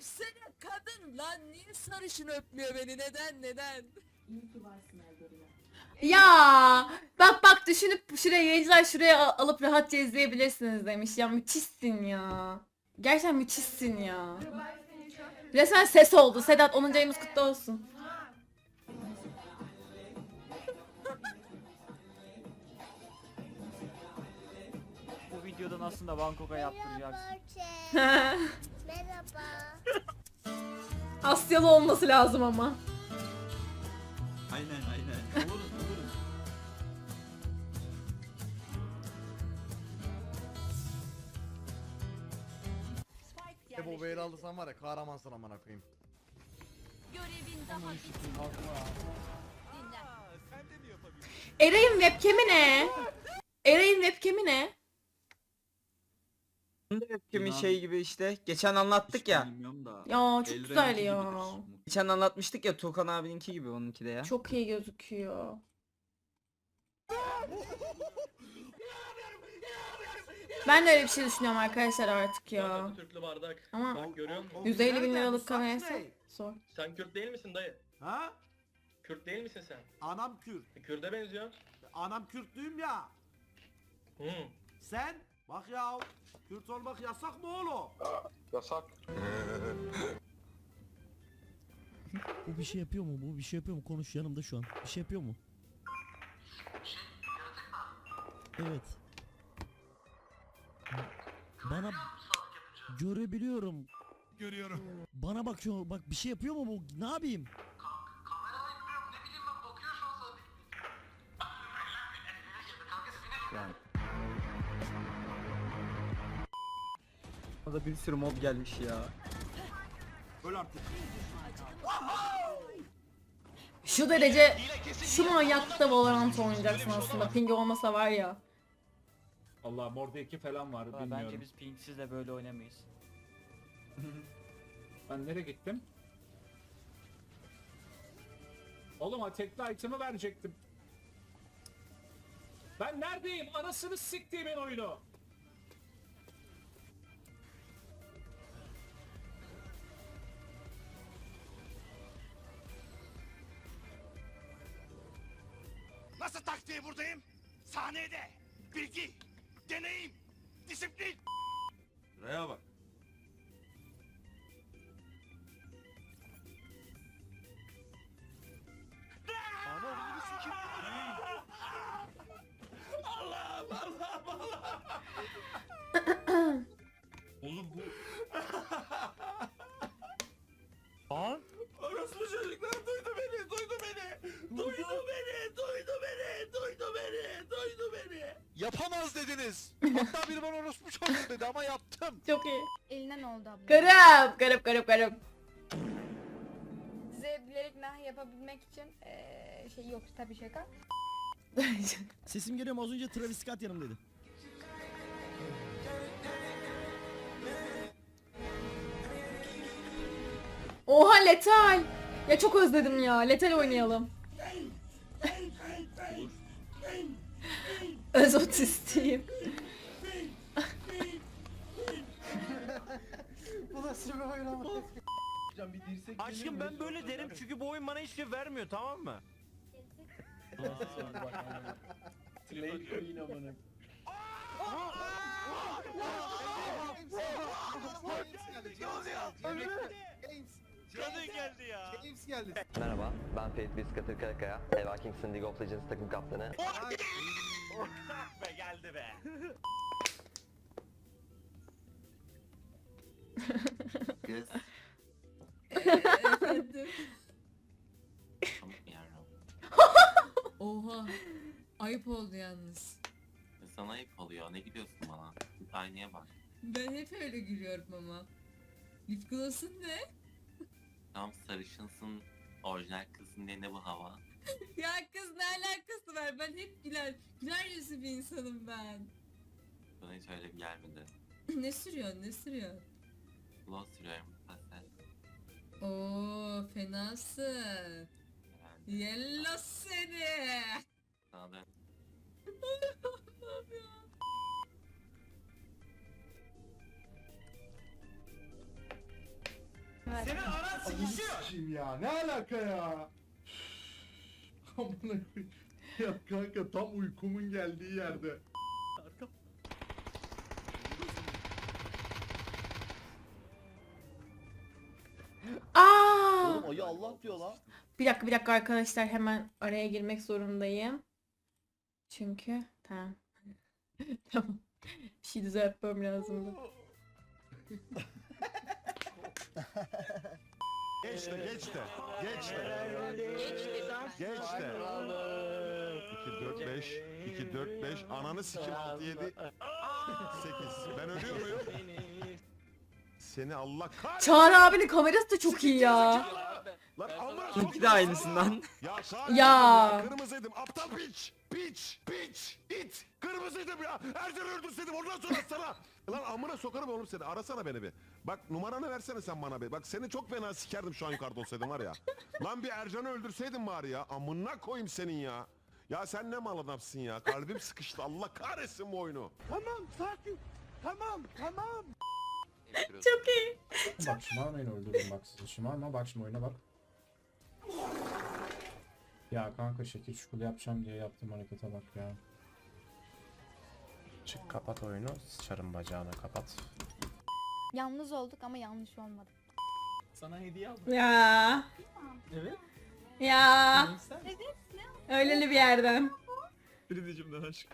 Öpsene kadın lan niye sarışın öpmüyor beni neden neden? Ya bak bak düşünüp şuraya yayıncılar şuraya al- alıp rahatça izleyebilirsiniz demiş. Ya müthişsin ya. Gerçekten müthişsin ya. Resmen ses oldu. Sedat 10. ayımız kutlu olsun. Videodan aslında Bangkok'a yaptıracaksın. Merhaba. Asyalı olması lazım ama. Aynen aynen. Oluruz oluruz. İşte bu beyler alırsan var ya kahramansın amına koyayım. Görevin daha bitmedi. Dinlen. Eray'ın webcam'i ne? Eray'ın webcam'i ne? Kimin İnan. şey gibi işte. Geçen anlattık Hiç ya. bilmiyorum da. Ya çok El güzel rengi ya. gibidir. Geçen anlatmıştık ya Tuğkan abininki gibi onunki de ya. Çok iyi gözüküyor. Ben de öyle bir şey düşünüyorum arkadaşlar artık ya. Türklü bardak. Ama Bak görüyor musun? 150 bin liralık kamerası zor. Sen Kürt değil misin dayı? Ha? Kürt değil misin sen? Anam Kürt. E, Kürt'e benziyor. Anam Kürtlüyüm ya. Hı. Sen? Bak ya. Kürt olmak yasak mı oğlum? Yasak. Bu bir şey yapıyor mu? Bu bir şey yapıyor mu? Konuş yanımda şu an. Bir şey yapıyor mu? Evet. Bana görebiliyorum. Görüyorum. Bana bakıyor. Bak bir şey yapıyor mu bu? Ne yapayım? Orada bir sürü mob gelmiş ya. Öl artık. Şu derece şu manyakta Valorant oynayacaksın aslında. Ping olmasa var ya. Allah Morda 2 falan var bilmiyorum. Bence biz pingsiz de böyle oynamayız. Ben nereye gittim? Oğlum ha tekli item'ı verecektim. Ben neredeyim? Anasını siktiğimin oyunu. Nasıl taktiği buradayım? Sahnede. Bilgi, deneyim, disiplin. Şuraya bak. Ana oğlunu sikeyim. Oğlum bu Orospu çocuklar duydu beni, duydu beni. Duydu beni, duydu beni, duydu beni, duydu beni. Yapamaz dediniz. Hatta biri bana orospu çocuğu dedi ama yaptım. Çok iyi. Elinden oldu abla. Garip garip garip garip. Size bilerek nah yapabilmek için eee, şey yok tabii şaka. Sesim geliyor mu? Az önce Travis Scott yanımdaydı. Oha letal. Ya çok özledim ya. Letal oynayalım. Öz otistiyim. Aşkım ben böyle derim çünkü bu oyun bana hiçbir şey vermiyor tamam mı? Kadın geldi ya. James geldi. Merhaba, ben Ferit Biskatır Karakaya, Eva Kingston League of Legends takım kaptanı. Be geldi be. kız. Efendim. Yarram. Oha. Ayıp oldu yalnız. Sana ayıp oluyor. Ne gidiyorsun bana? Git aynaya bak. Ben hep öyle gülüyorum ama. Lip gloss'un ne? Tam sarışınsın. Orijinal kızsın diye ne bu hava? Ya kız ne alakası var? Ben hep güler, güler yüzlü bir insanım ben. Bana hiç öyle bir gelmedi. ne sürüyorsun ne sürüyorsun? Glow sürüyorum. Pastel. Oo fenasın. Yani Yellow seni. sana da Allah'ım ya. Senin anan sıkışıyor. Kim ya? Ne alaka ya? Amına koyayım. Ya kanka tam uykumun geldiği yerde. Aa! Oğlum ayı Allah diyor lan. Bir dakika bir dakika arkadaşlar hemen araya girmek zorundayım. Çünkü tamam. tamam. Bir şey düzeltmem lazımdı. Geç de geç de. Geç de. Geç de. 2 4 5 2 4 5 ananı sikim 6 7 8 ben ölüyor muyum? Seni Allah kahretsin. Çağrı abinin kamerası da çok iyi ya. Lan amına İki de aynısından. Ya sağ Ya. kırmızıydım. Aptal piç. Piç. Piç. it. Kırmızıydım ya. Ercan öldürseydim ondan sonra sana. Lan amına sokarım oğlum seni. Arasana beni bir. Bak numaranı versene sen bana bir. Bak seni çok fena sikerdim şu an yukarıda olsaydım var ya. Lan bir Ercan'ı öldürseydin bari ya. Amına koyayım senin ya. Ya sen ne mal adamsın ya. Kalbim sıkıştı. Allah kahretsin bu oyunu. Tamam sakin. Tamam tamam. Çok iyi. Bak şımarmayın öldürürüm bak sizi. Şımarma bak şimdi oyuna bak. Ya kanka şekil şukul yapacağım diye yaptığım harekete bak ya. Çık kapat oyunu. Sıçarım bacağını kapat. Yalnız olduk ama yanlış olmadı. Sana hediye aldım. Ya. Evet. Ya. Öyleli bir yerden. Fridicimden aşk.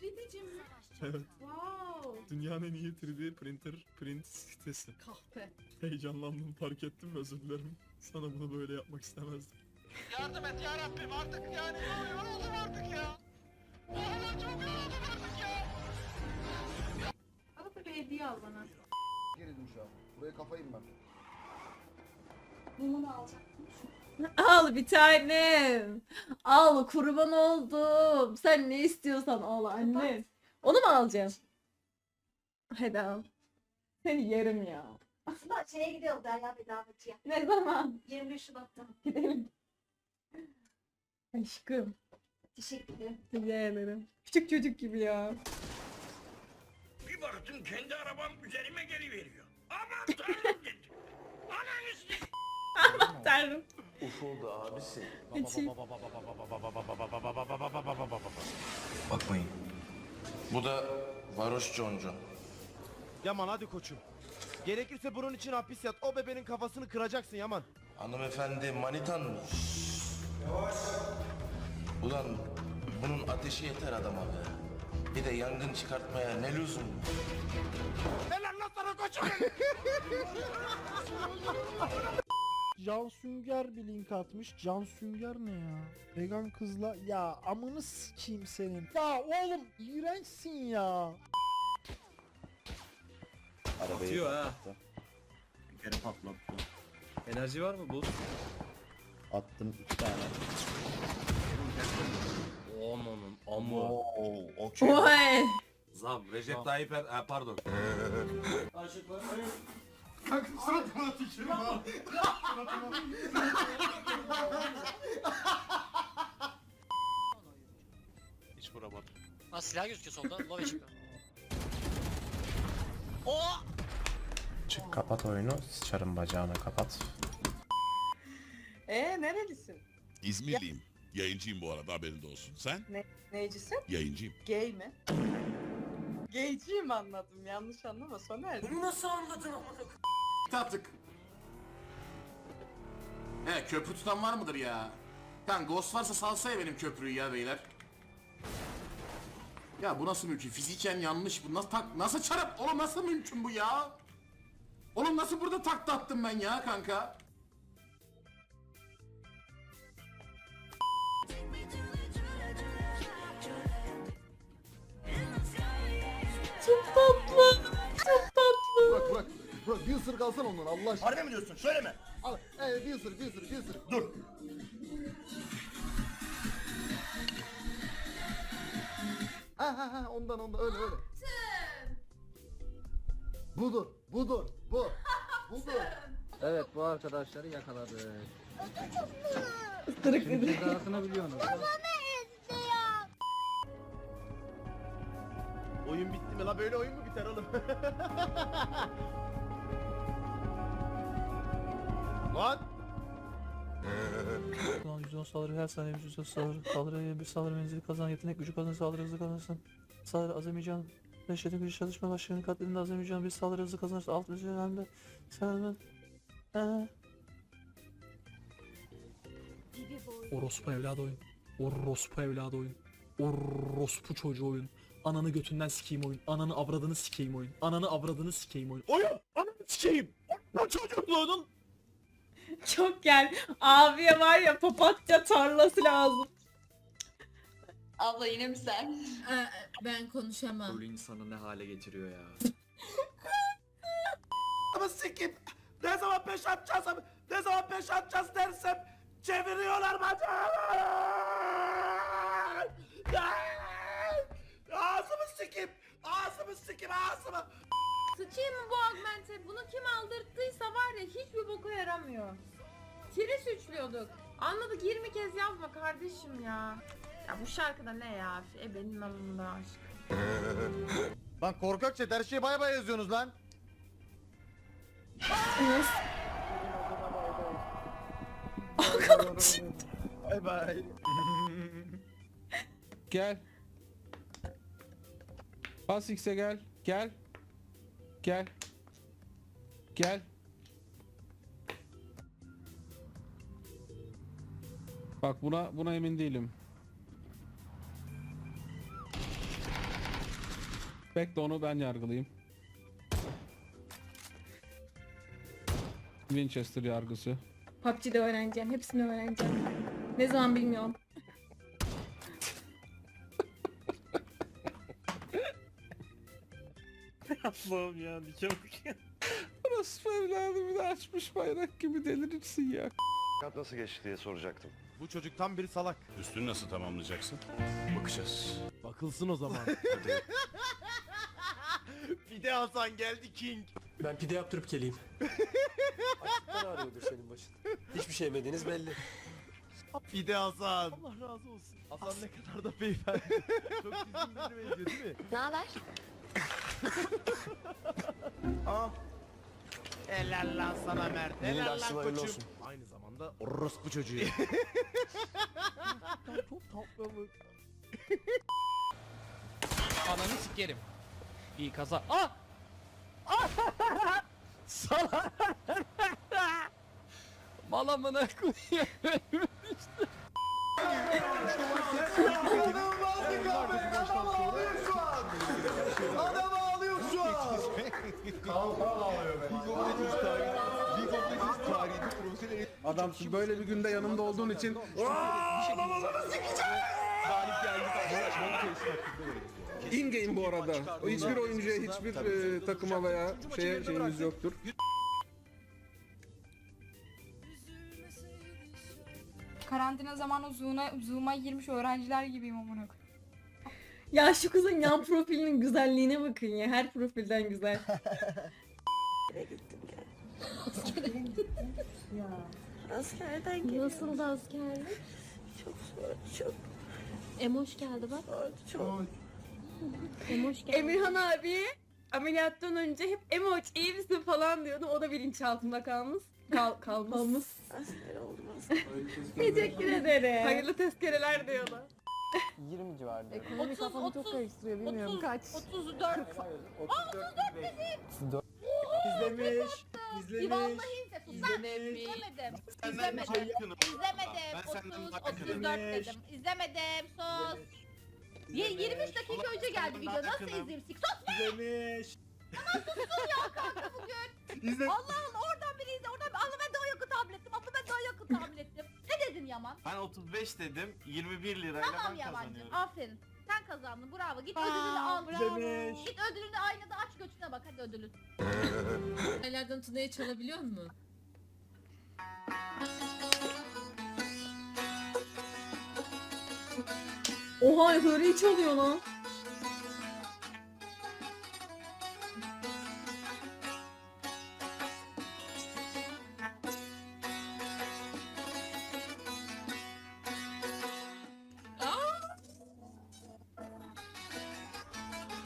Frideciğim. Evet. Wow. Dünyanın en iyi 3D printer print sitesi. Kahpe. Heyecanlandım fark ettim özür dilerim. Sana bunu böyle yapmak istemezdim. Yardım et ya Rabbim artık yani. Yoruldum artık ya. Buraya kafayım ben. Mumunu alacaktım. Al bir tanem. Al kurban oldum. Sen ne istiyorsan al anne. Onu mu alacaksın? Hadi al. Seni yerim ya. Aslında şeye gidiyoruz Derya Bedavacı'ya. Ne zaman? 21 Şubat'ta. Gidelim. Aşkım. Teşekkür ederim. Rica ederim. Küçük çocuk gibi ya. Bir baktım kendi arabam üzerime geri veriyor. Aman tanrım. Ufuldu abisi. Bakmayın. Bu da varoş conco. Yaman hadi koçum. Gerekirse bunun için hapis yat. O bebenin kafasını kıracaksın Yaman. Hanımefendi manitan mı? Ulan bunun ateşi yeter adama be. Bir de yangın çıkartmaya ne lüzum? Helal koçum. Can Sünger bir link atmış. Can Sünger ne ya? Vegan kızla ya amını sikeyim senin. Ya oğlum iğrençsin ya. Atıyor ha. Bir kere patlattı. Enerji var mı bu? Attım iki tane. Amanın amma. Oy. Zam Recep Tayyip Er... Ha, pardon. Kanka suratıma tükürüm ha. Hiç vuramadım. Ha silah gözüküyor solda. Low HP. Çık kapat oyunu. Sıçarım bacağını kapat. Ee nerelisin? İzmirliyim. Yayıncıyım bu arada haberin de olsun. Sen? Neycisin? Yayıncıyım. Gay mi? Gayciyim anladım. Yanlış anlama Soner. Bunu nasıl anladın Tattık. He köprü tutan var mıdır ya? Kan ghost varsa salsaya benim köprüyü ya beyler. Ya bu nasıl mümkün? Fiziken yanlış bu. Nasıl tak nasıl çarap? Oğlum nasıl mümkün bu ya? Oğlum nasıl burada takla attım ben ya kanka? Isırık alsana ondan Allah aşkına. Harbi mi diyorsun? Söyleme. Al. Evet bir ısırık bir ısırık bir ısırık. Dur. Ha ha ha ondan ondan öyle öyle. Budur budur bu. Budur. Evet bu arkadaşları yakaladık. Isırık dedi. Cezasını biliyorsunuz. Oyun bitti mi la böyle oyun mu biter oğlum? Lan! Ulan 110 saldırı her saniye 110 saldırı. Saldırı bir saldırı menzili kazan. Yetenek gücü kazan. Saldırı hızı kazanırsın. Saldırı Azerbaycan. Beş yetenek gücü çalışma başlarının katledinde Azerbaycan bir saldırı hızı kazanırsa alt bir dönemde. Sen Eee. Orospu evladı oyun. Orospu evladı oyun. Orospu çocuğu oyun. Ananı götünden sikeyim oyun. Ananı avradını sikeyim oyun. Ananı avradını sikeyim oyun. Oyun! Ananı sikeyim! Bu çocukluğunun Çok gel. Abiye var ya papatya tarlası lazım. Abla yine mi sen? Ee, ben konuşamam. insanı ne hale getiriyor ya. Ama sikim. Ne zaman peş atacağız? Ne zaman peş atacağız dersem çeviriyorlar bacağımı. Ağzımı sikim. Ağzımı sikim ağzımı. Sıçayım mı bu augmente? Bunu kim aldırttıysa var ya hiçbir boka yaramıyor. Kiri suçluyorduk. Anladık 20 kez yazma kardeşim ya. Ya bu şarkıda ne ya? E benim anımda aşk. Lan korkak chat her şeyi bay bay yazıyorsunuz lan. Bay bay. Gel. Bas X'e gel. Gel. Gel. Gel. Bak buna buna emin değilim. Bekle onu ben yargılayayım. Winchester yargısı. PUBG'de öğreneceğim. Hepsini öğreneceğim. Ne zaman bilmiyorum. Allah'ım ya dike bak Orası evladı bir de açmış bayrak gibi delirirsin ya. Nasıl geçti diye soracaktım. Bu çocuk tam bir salak. Üstünü nasıl tamamlayacaksın? Bakacağız. Bakılsın o zaman. Pide Hasan geldi King. Ben pide yaptırıp geleyim. Ne arıyordur senin başın? Hiçbir şey yemediğiniz belli. Pide Hasan. Allah razı olsun. Hasan ne kadar da beyefendi. Çok düzgün benziyor değil mi? Ne haber? Helal lan sana Mert. Yeni Helal lan koçum. olsun. Aynı zamanda orospu çocuğu. Çok tatlı bu. Ananı sikerim. İyi kaza. Ah! Salak! Malamına koyayım. Adamsın böyle bir günde yanımda olduğun için. In game bu arada. O hiçbir oyuncuya, hiçbir e, takıma veya şeye şeyimiz yoktur. Karantina zamanı Zoom'a, Zoom'a girmiş öğrenciler gibiyim amına koyayım. Ya şu kızın yan profilinin güzelliğine bakın ya. Her profilden güzel. Nasıl da askerlik? Çok çok. Emoş geldi bak. Çok. Emoş geldi. Emirhan abi ameliyattan önce hep emoç iyi misin falan diyordum. O da bilinçaltımda kalmış. Kal kalmış. Teşekkür ederim. Hayırlı tezkereler diyorlar. 20 civarında. Ekonomi kafamı çok karıştırıyor bilmiyorum kaç. 34. İzlemiş. Vallahi izlemedim. İzlemedim. İzlemedim. İzlemedim. 30, 34 dedim. İzlemedim. Sus. Ye- 23 dakika önce geldi video. Nasıl izleyeyim? Sik sus. İzlemiş. Allah'ım oradan biri izle. Oradan Allah ben daha yakın tahmin ettim. Allah ben daha yakın tahmin ettim. Ne dedin Yaman? Ben 35 dedim 21 lirayla Tamam ben kazanıyorum. Aferin. Sen kazandın. Bravo. Git ödülünü al. İzlemiş. Git ödülünü aynada aç göçüne bak. Hadi ödülün. Nelerden Tuna'yı çalabiliyor mu? Oha hırıyı çalıyor lan.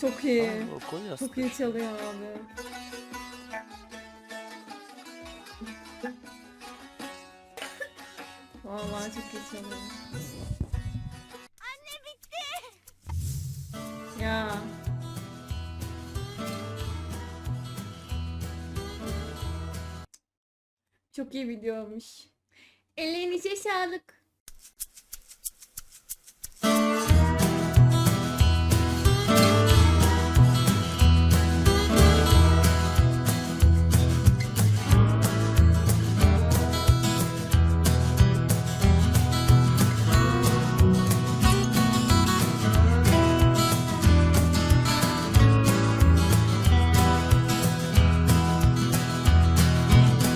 Çok iyi. Tamam. Çok iyi çalıyor abi. Vallahi çok iyi çalıyor. Anne bitti. Ya. Çok iyi videoymuş. Ellerinize sağlık.